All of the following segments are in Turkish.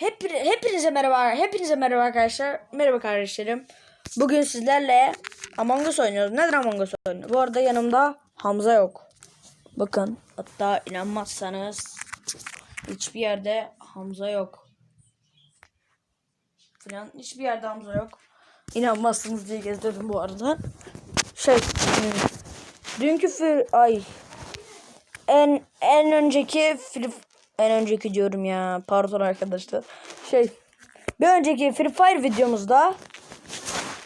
Hep, hepinize merhaba. Hepinize merhaba arkadaşlar. Merhaba kardeşlerim. Bugün sizlerle Among Us oynuyoruz. Neden Among Us oynuyoruz? Bu arada yanımda Hamza yok. Bakın. Hatta inanmazsanız hiçbir yerde Hamza yok. Falan hiçbir yerde Hamza yok. İnanmazsınız diye gezdirdim bu arada. Şey, hmm, dünkü fir ay en en önceki Free en önceki diyorum ya. Pardon arkadaşlar. Şey bir önceki Free Fire videomuzda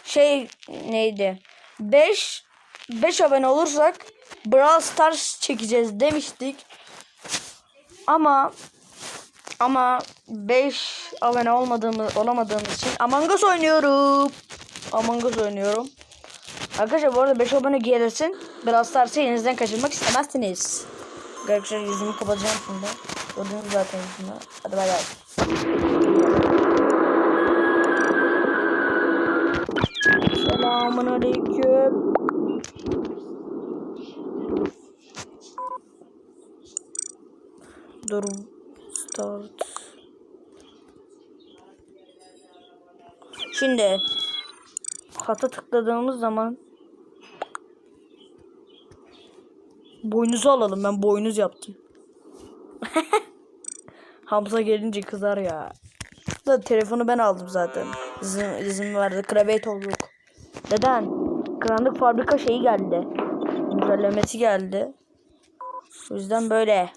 şey neydi? 5 5 abone olursak Brawl Stars çekeceğiz demiştik. Ama ama 5 abone olmadığımız olamadığımız için Among Us oynuyorum. Among Us oynuyorum. Arkadaşlar bu arada 5 abone gelirsin. Brawl Stars'ı elinizden kaçırmak istemezsiniz. Arkadaşlar yüzümü kapatacağım şimdi. Gördünüz zaten yüzümü. Hadi bay bay. Selamun aleyküm. Durum start. Şimdi hata tıkladığımız zaman boynuzu alalım. Ben boynuz yaptım. Hamza gelince kızar ya. Da telefonu ben aldım zaten. İzin, izin verdi. Krabet olduk. Neden? Karanlık fabrika şeyi geldi. Güncellemesi geldi. O yüzden böyle.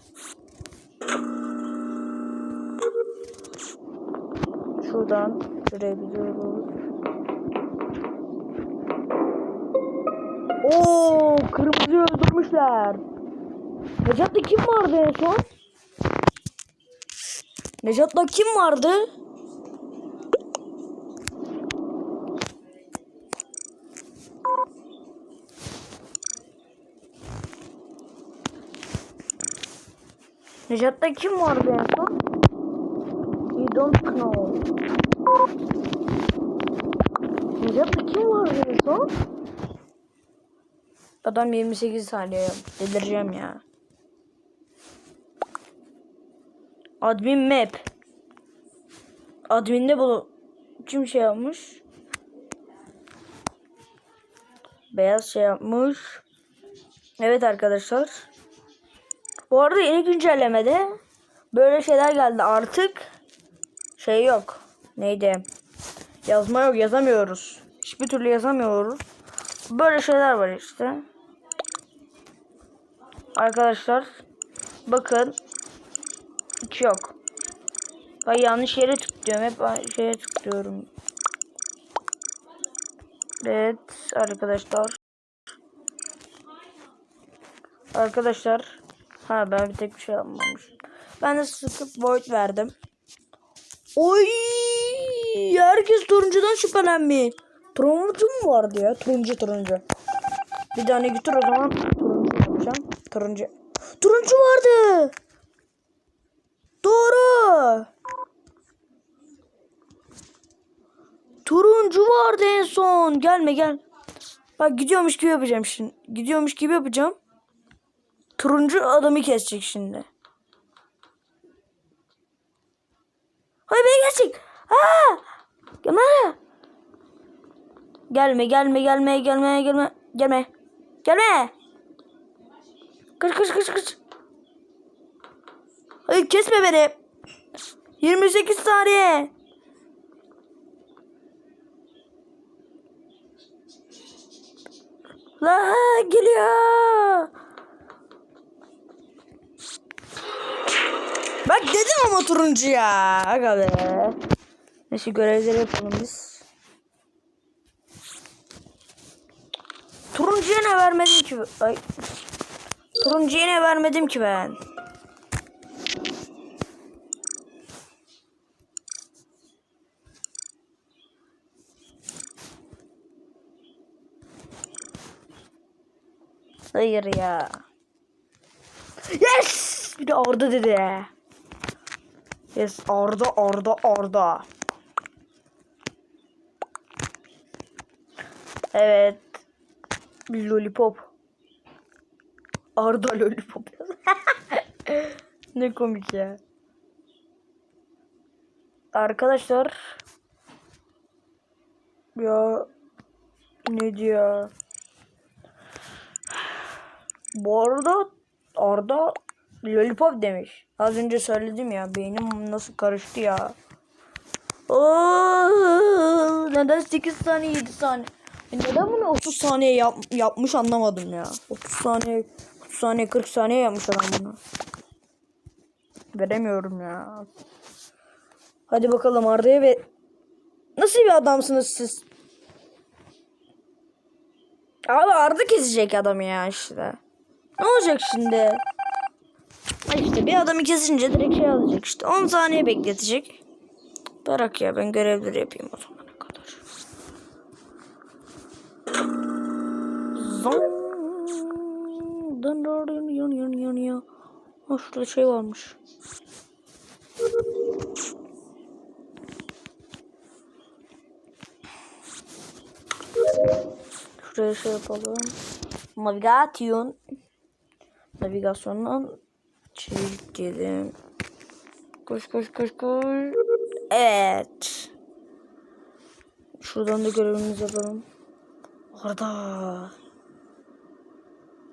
Şuradan görebiliyoruz. Oo, kırmızı öldürmüşler. Necat'ta kim vardı en son? Necat'la kim vardı? Necat'ta kim vardı en son? You don't know. Necat'ta kim vardı en son? Adam 28 saniye. Delireceğim ya. Admin map. Adminde bu kim şey yapmış? Beyaz şey yapmış. Evet arkadaşlar. Bu arada yeni güncellemede böyle şeyler geldi. Artık şey yok. Neydi? Yazma yok. Yazamıyoruz. Hiçbir türlü yazamıyoruz. Böyle şeyler var işte. Arkadaşlar bakın hiç yok. Ben yanlış yere tıklıyorum. Hep şeye tıklıyorum. Evet arkadaşlar. Arkadaşlar. Ha ben bir tek bir şey yapmamışım. Ben de sıkıp void verdim. Oy! Herkes turuncudan şüphelenmiş. Turuncu mu vardı ya? Turuncu turuncu. Bir tane götür o zaman. Turuncu. Turuncu. Turuncu vardı. Doğru. Turuncu vardı en son. Gelme gel. Bak gidiyormuş gibi yapacağım şimdi. Gidiyormuş gibi yapacağım. Turuncu adamı kesecek şimdi. Hayır beni kesecek. Aa! Gelme. Gelme gelme gelme gelme gelme gelme. Gelme. Kış kış kış kış. Hayır kesme beni. 28 saniye. La geliyor. Bak dedim ama turuncu ya. Aga be. Neyse görevleri yapalım biz. Turuncuya ne vermedim ki? Ay. Turuncuya ne vermedim ki ben? Hayır ya. Yes! Bir de orada dedi. Yes orada orada orada. Evet. Lollipop. Arda lollipop. ne komik ya. Arkadaşlar ya ne diyor? Bu arada Arda lollipop demiş. Az önce söyledim ya beynim nasıl karıştı ya. Oo, neden 8 saniye 7 saniye? Neden bunu 30 saniye yap, yapmış anlamadım ya. 30 saniye 30 saniye 40 saniye yapmış adam bunu. Veremiyorum ya. Hadi bakalım Arda'ya ve nasıl bir adamsınız siz? Abi Arda kesecek adam ya işte. Ne olacak şimdi? Ay işte bir adamı kesince direkt şey alacak işte. 10 saniye bekletecek. Bırak ya ben görevleri yapayım o zamana kadar. Ya. Ha şurada şey varmış. Şuraya şey yapalım. Navigasyon. Navigasyondan çekelim. Koş koş koş koş. Evet. Şuradan da görevimizi yapalım. Orada.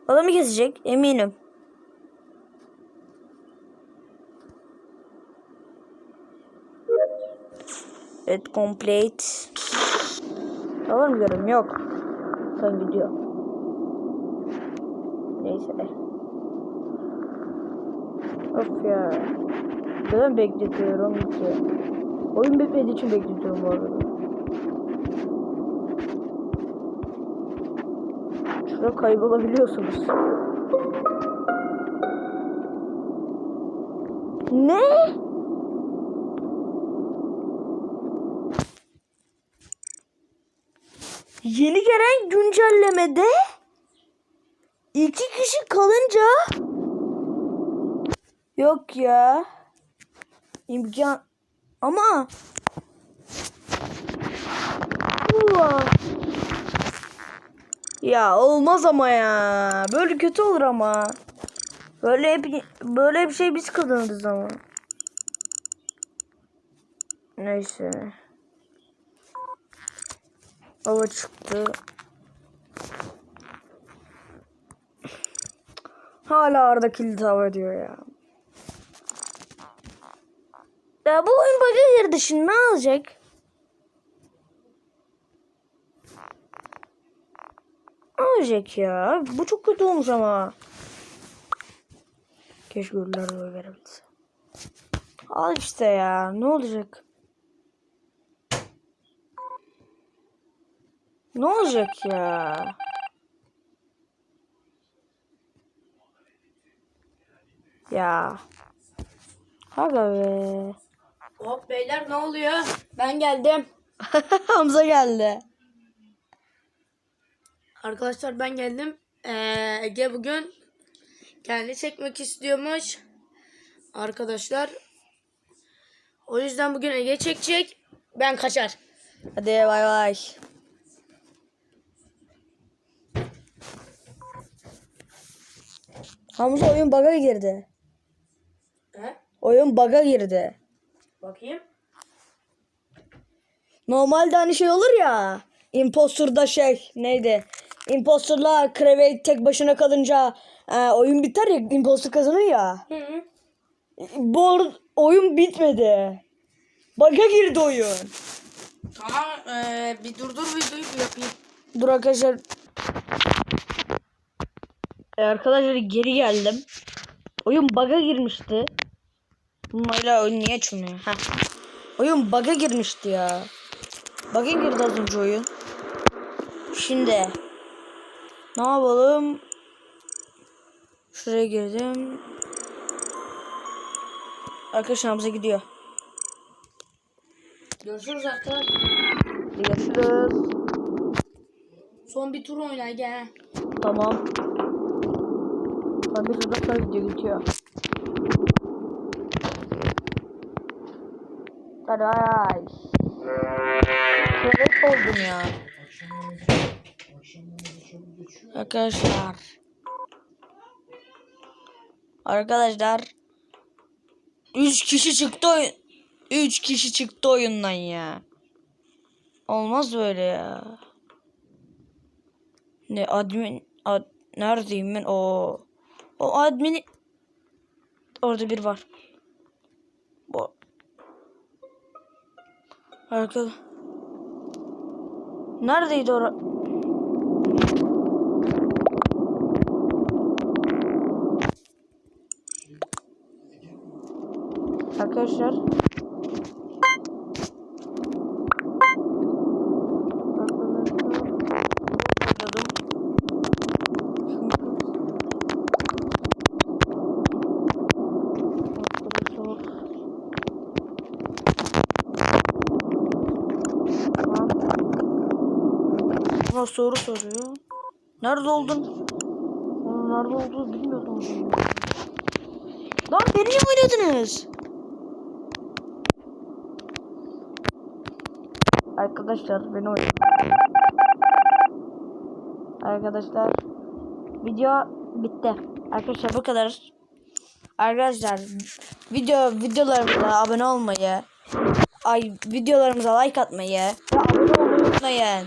Adamı kesecek eminim. Evet complete. Var mı görevim? Yok. Sen gidiyor. Neyse. Of ya. Neden bekletiyorum ki? Oyun bitmediği için bekletiyorum bu arada. Şurada kaybolabiliyorsunuz. Ne? Yeni gelen güncellemede iki kişi kalınca yok ya. İmkan. Ama. Ulan. ya olmaz ama ya. Böyle kötü olur ama. Böyle hep böyle bir şey biz kazanırız ama. Neyse. Hava çıktı. Hala Arda kilit hava diyor ya ya bu oyun bug'a girdi şimdi ne olacak? Ne olacak ya? Bu çok kötü olmuş ama. Keşke ölüler böyle verebilse. Al işte ya. Ne olacak? Ne olacak ya? Ya. Aga be. Hop beyler ne oluyor? Ben geldim. Hamza geldi. Arkadaşlar ben geldim. Ee, Ege bugün kendi çekmek istiyormuş. Arkadaşlar. O yüzden bugün Ege çekecek. Ben kaçar. Hadi bay bay. Hamza oyun bug'a girdi. He? Oyun bug'a girdi. Bakayım. Normalde hani şey olur ya. Imposter'da şey neydi? Imposter'la Crevey tek başına kalınca e, oyun biter ya. Imposter kazanır ya. Hı hı. Bu oyun bitmedi. Bug'a girdi oyun. Tamam ee, bir durdur videoyu bir yapayım. Dur arkadaşlar. E, arkadaşlar geri geldim. Oyun bug'a girmişti. Hala oyun niye açılmıyor? Heh. Oyun bug'a girmişti ya. Bug'a girdi az önce oyun. Şimdi ne yapalım? Şuraya girdim. Arkadaşlar Hamza gidiyor. Görüşürüz arkadaşlar. Görüşürüz. Son bir tur oyna gel. Tamam. Ben bir şurada sonra video geçiyor. Ay. Köpek oldum ya. Arkadaşlar. Arkadaşlar. 3 kişi çıktı oyun. 3 kişi çıktı oyundan ya. Olmaz böyle ya. Ne admin ad, neredeyim ben? O o admini orada bir var. Arkada. Neredeydi ora? Arkadaşlar. Soru soruyor. Nerede oldun? Onun nerede olduğunu bilmiyordum. Lan beni niye oynadınız? Arkadaşlar beni oyn. Arkadaşlar video bitti. Arkadaşlar bu kadar. Arkadaşlar video videolarımıza abone olmayı, ay videolarımıza like atmayı ve abone olmayı unutmayın.